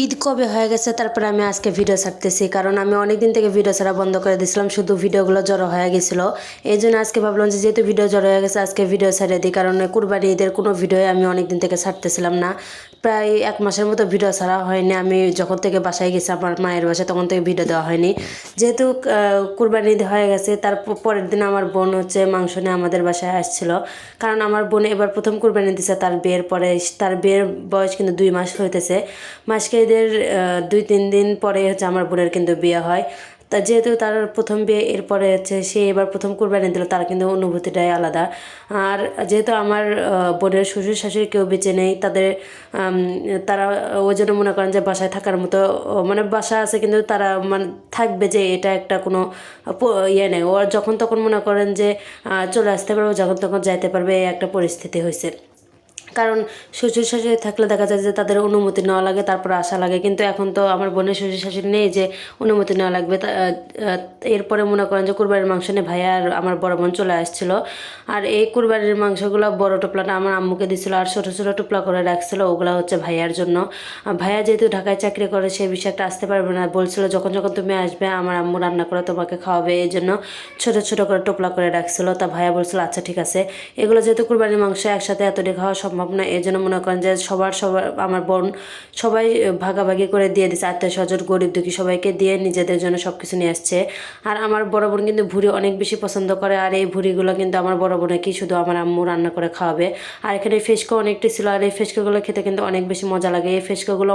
ঈদ কবে হয়ে গেছে তারপরে আমি আজকে ভিডিও ছাড়তেছি। কারণ আমি অনেক দিন থেকে ভিডিও ছাড়া বন্ধ করে দিয়েছিলাম শুধু ভিডিওগুলো জড়ো হয়ে গেছিল। এই জন্য আজকে ভাবলাম যে যেহেতু ভিডিও জড়ো হয়ে গেছে, আজকে ভিডিও ছাড়িয়ে দিই। কারণ কুরবানি ঈদের কোনো ভিডিও আমি অনেক দিন থেকে ছাড়তেছিলাম না। প্রায় এক মাসের মতো ভিডিও ছাড়া হয়নি। আমি যখন থেকে বাসায় গেছি আমার মায়ের বাসায়, তখন থেকে ভিডিও দেওয়া হয়নি। যেহেতু কুরবানি হয়ে গেছে, তার পরের দিন আমার বোন হচ্ছে মাংস নিয়ে আমাদের বাসায় আসছিল। কারণ আমার বোন এবার প্রথম কুরবানি দিছে, তার বিয়ের পরে তার বিয়ের বয়স কিন্তু দুই মাস হইতেছে। মাসকে দুই তিন দিন পরে হচ্ছে আমার বোনের কিন্তু বিয়ে হয়। তা যেহেতু তার প্রথম বিয়ে, এরপরে হচ্ছে সে এবার প্রথম কুরবানি দিল, তার কিন্তু অনুভূতিটাই আলাদা। আর যেহেতু আমার বোনের শ্বশুর শাশুড়ি কেউ বেঁচে নেই, তাদের তারা ওই জন্য মনে করেন যে বাসায় থাকার মতো মানে বাসা আছে কিন্তু তারা মানে থাকবে যে এটা একটা কোনো ইয়ে নেই। ও যখন তখন মনে করেন যে চলে আসতে পারবে যখন তখন যাইতে পারবে একটা পরিস্থিতি হয়েছে। কারণ শ্বশুর শাশুড়ি থাকলে দেখা যায় যে তাদের অনুমতি নেওয়া লাগে, তারপর আসা লাগে। কিন্তু এখন তো আমার বোনের শ্বশুর শাশুড়ি নেই যে অনুমতি নেওয়া লাগবে। এরপরে মনে করেন যে কুরবানির মাংস নিয়ে ভাইয়া আর আমার বড় বোন চলে আসছিল। আর এই কুরবানির মাংসগুলো বড় টোপলাটা আমার আম্মুকে দিছিল আর ছোটো ছোটো টুপলা করে রাখছিল, ওগুলো হচ্ছে ভাইয়ার জন্য। ভাইয়া যেহেতু ঢাকায় চাকরি করে সেই বিষয়টা আসতে পারবে না। বলছিল, যখন যখন তুমি আসবে, আমার আম্মু রান্না করে তোমাকে খাওয়াবে। এই জন্য ছোটো ছোটো করে টোপলা করে রাখছিল। তা ভাইয়া বলছিল আচ্ছা ঠিক আছে। এগুলো যেহেতু কুরবানির মাংস একসাথে এতটি খাওয়া সম্ভব না এই জন্য মনে করেন যে সবার সবার, আমার বোন সবাই ভাগাভাগি করে দিয়ে দিচ্ছে আত্মীয় স্বজন, গরিব দুঃখী সবাইকে দিয়ে নিজেদের জন্য সব কিছু নিয়ে আসছে। আর আমার বড় বোন কিন্তু ভুড়ি অনেক বেশি পছন্দ করে, আর এই ভুড়িগুলো কিন্তু আমার বড় বোনকে শুধু আমার আম্মু রান্না করে খাওয়াবে। আর এখানে ফেসকো অনেকটি ছিল, আর এই ফেসকোগুলো খেতে কিন্তু অনেক বেশি মজা লাগে। এই ফেসকোগুলো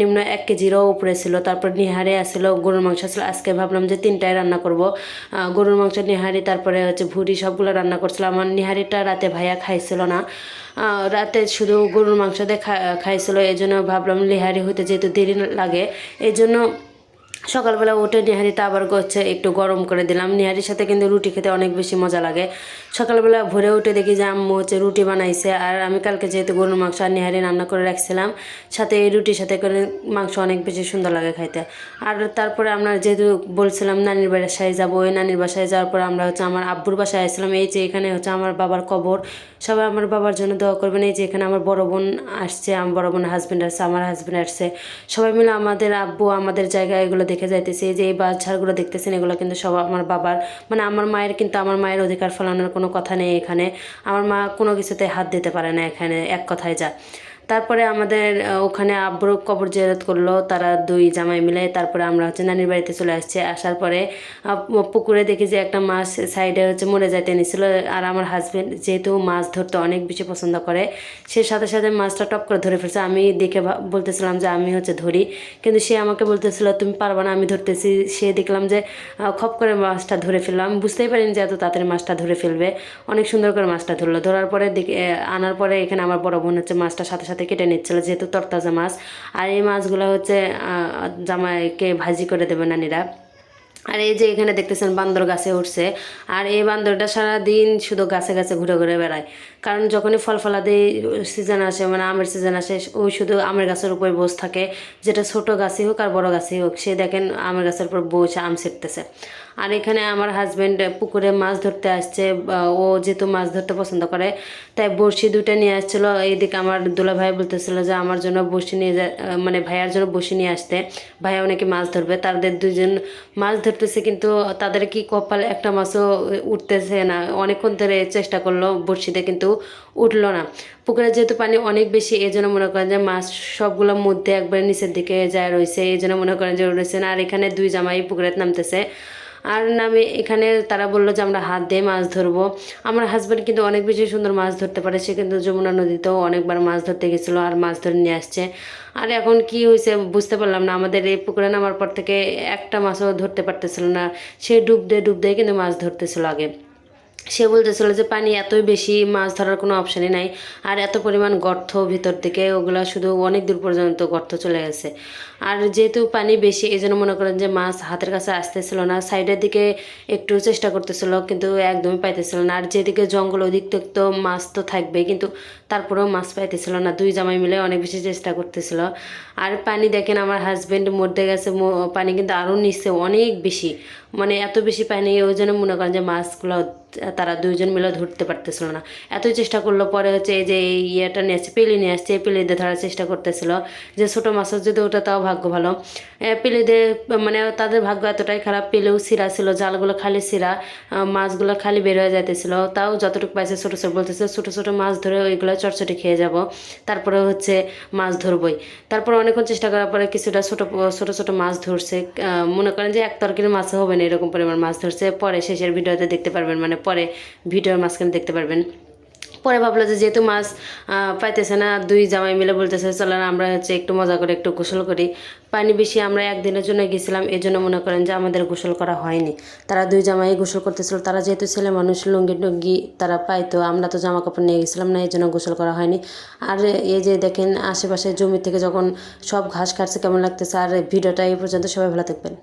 নিম্ন এক কেজিরও উপরে ছিল, তারপর নিহারে আসছিল গরুর মাংস ছিল আজকে ভাবলাম যে তিনটায় রান্না করব। গরুর মাংস, নিহারি, তারপরে হচ্ছে ভুড়ি সবগুলো রান্না করছিলাম। আমার নিহারিটা রাতে ভাইয়া খাইছিল না। রাতে শুধু গরুর মাংস দিয়ে খাইছিল এই জন্য ভাবলাম লিহারি হতে যেহেতু দেরি লাগে এই জন্য সকালবেলা উঠে নিহারিটা আবার হচ্ছে একটু গরম করে দিলাম। নিহারির সাথে কিন্তু রুটি খেতে অনেক বেশি মজা লাগে। সকালবেলা ভোরে উঠে দেখি যে আম্মু হচ্ছে রুটি বানাইছে, আর আমি কালকে যেহেতু গরুর মাংস আর নিহারি রান্না করে রাখছিলাম, সাথে এই রুটির সাথে করে মাংস অনেক বেশি সুন্দর লাগে খাইতে। আর তারপরে আমরা যেহেতু বলছিলাম নানির বাসায় যাব, ওই নানির বাসায় যাওয়ার পর আমরা হচ্ছে আমার আব্বুর বাসায় আসছিলাম। এই যে এখানে হচ্ছে আমার বাবার কবর, সবাই আমার বাবার জন্য দোয়া করবেন। এই যে এখানে আমার বড় বোন আসছে, আমার বড় বোন হাজব্যান্ড আসছে, আমার হাজব্যান্ড আসছে। সবাই মিলে আমাদের আব্বু, আমাদের জায়গায় এগুলো দেখে যাইতেছে, যে এই বাচ্চাগুলো দেখতেছেন, এগুলো কিন্তু সব আমার বাবার মানে আমার মায়ের কিন্তু আমার মায়ের অধিকার ফলানোর কোনো কথা নেই এখানে। আমার মা কোনো কিছুতে হাত দিতে পারে না এখানে, এক কথায় যা। তারপরে আমাদের ওখানে আব্বুর কবর জেরত করল, তারা দুই জামাই মিলে। তারপরে আমরা হচ্ছে নানির বাড়িতে চলে আসছি। আসার পরে পুকুরে দেখি যে একটা মাছ সাইডে হচ্ছে মরে যাইতে নিছিল আর আমার হাজবেন্ড যেহেতু মাছ ধরতে অনেক বেশি পছন্দ করে, সে সাথে সাথে মাছটা টপ করে ধরে ফেলছে। আমি দেখে বলতেছিলাম যে আমি হচ্ছে ধরি। কিন্তু সে আমাকে বলতেছিল, তুমি পারবা না, আমি ধরতেছি। সে দেখলাম যে খপ করে মাছটা ধরে ফেললাম। বুঝতেই পারিনি যে এত তাড়াতাড়ি মাছটা ধরে ফেলবে। অনেক সুন্দর করে মাছটা ধরলো। ধরার পরে দেখে আনার পরে এখানে আমার বড় বোন হচ্ছে মাছটা সাথে সাথে কেটে নিচ্ছিল যেহেতু তরতাজা মাছ। আর এই মাছগুলো হচ্ছে জামাইকে ভাজি করে দেবে নানিরা। আর এই যে এখানে দেখতেছেন বান্দর গাছে উঠছে। আর এই বান্দরটা সারাদিন শুধু গাছে গাছে ঘুরে ঘুরে বেড়ায়। কারণ যখনই ফল ফলাদি সিজন আসে মানে আমের সিজন আসে ওই শুধু আমের গাছের উপরে বসে থাকে। যেটা ছোট গাছই হোক আর বড় গাছই হোক, সে দেখেন আমের গাছের উপর বসে আম ছিটতেছে। আর এখানে আমার হাজব্যান্ড পুকুরে মাছ ধরতে আসছে ও যেহেতু মাছ ধরতে পছন্দ করে, তাই বড়শি দুইটা নিয়ে আসছিল। এইদিকে আমার দুলা ভাই বলতেছিল যে আমার জন্য বড়শি নিয়ে মানে ভাইয়ার জন্য বড়শি নিয়ে আসতে। ভাইয়া অনেকে মাছ ধরবে, তাদের দুজন মাছ ধরতেছে কিন্তু তাদের কি কপাল একটা মাছও উঠতেছে না। অনেকক্ষণ ধরে চেষ্টা করল, বড়শিতে কিন্তু উঠল না। পুকুরে যেহেতু পানি অনেক বেশি এই জন্য মনে করেন যে মাছ সবগুলোর মধ্যে একবার নিচের দিকে যায় রয়েছে। এই জন্য মনে করেন যে রয়েছে না। আর এখানে দুই জামাই পুকুরে নামতেছে। আর নামে এখানে তারা বলল যে, আমরা হাত দিয়ে মাছ ধরবো। আমার হাজব্যান্ড কিন্তু অনেক বেশি সুন্দর মাছ ধরতে পারে। সে কিন্তু যমুনা নদীতেও অনেকবার মাছ ধরতে গেছিল আর মাছ ধরে নিয়ে আসছে। আর এখন কি হয়েছে বুঝতে পারলাম না। আমাদের এই পুকুরে নামার পর থেকে একটা মাছও ধরতে পারতেছিল না। সে ডুব দিয়ে ডুব দিয়ে কিন্তু মাছ ধরতেছিল আগে। সে বলতেছিল যে পানি এতই বেশি, মাছ ধরার কোনো অপশানই নাই। আর এত পরিমাণ গর্ত ভিতর থেকে, ওগুলা শুধু অনেক দূর পর্যন্ত গর্ত চলে গেছে। আর যেহেতু পানি বেশি এই জন্য মনে করেন যে মাছ হাতের কাছে আসতেছিল না সাইডের দিকে একটু চেষ্টা করতেছিল, কিন্তু একদমই পাইতেছিল না। আর যেদিকে জঙ্গল ওদিক থেকে তো মাছ তো থাকবে, কিন্তু তারপরেও মাছ পাইতেছিল না। দুই জামাই মিলে অনেক বেশি চেষ্টা করতেছিল। আর পানি দেখেন, আমার হাজব্যান্ড মরতে গেছে পানি কিন্তু আরও নিচ্ছে অনেক বেশি। মানে এত বেশি পানি, ওই জন্য মনে করেন যে মাছগুলো তারা দুইজন মিলে ধরতে পারতেছিল না। এতই চেষ্টা করল, পরে হচ্ছে এই যে এই ইয়েটা নিয়ে আসছে, পেলি নিয়ে আসছে পেলি দিয়ে ধরার চেষ্টা করতেছিল। যে ছোটো মাছের যদি ওটা তাও ভাগ্য ভালো। পেলেদের মানে তাদের ভাগ্য এতটাই খারাপ, পেলেও সিরা ছিল, জালগুলো খালি সিরা মাছগুলো খালি বের হয়ে যাইতেছিল। তাও যতটুকু পাইছে ছোটো ছোটো বলতেছে, ছোটো ছোটো মাছ ধরে ওইগুলো চটচটি খেয়ে যাব, তারপরে হচ্ছে মাছ ধরবই। তারপর অনেকক্ষণ চেষ্টা করার পরে কিছুটা ছোটো ছোটো ছোটো মাছ ধরছে মনে করেন যে এক তরকারি মাছ হবে না এরকম পরিমাণ মাছ ধরছে। পরে শেষের ভিডিওতে দেখতে পারবেন মানে পরে ভিডিওর মাঝখানে দেখতে পারবেন। পরে ভাবলো যে যেহেতু মাছ পাইতেছে না, দুই জামাই মিলে বলতেছে চলেন আমরা হচ্ছে একটু মজা করে একটু গোসল করি। পানি বেশি আমরা একদিনের জন্য গেছিলাম এই জন্য মনে করেন যে আমাদের গোসল করা হয়নি। তারা দুই জামাই গোসল করতেছিল, তারা যেহেতু ছেলে মানুষ, লুঙ্গি টুঙ্গি তারা পাইতো, আমরা তো জামা কাপড় নিয়ে গেছিলাম না এই জন্য গোসল করা হয়নি। আর এই যে দেখেন, আশেপাশে জমি থেকে যখন সব ঘাস কাটছে, কেমন লাগতেছে? আর ভিডিওটা এই পর্যন্ত, সবাই ভালো থাকবেন।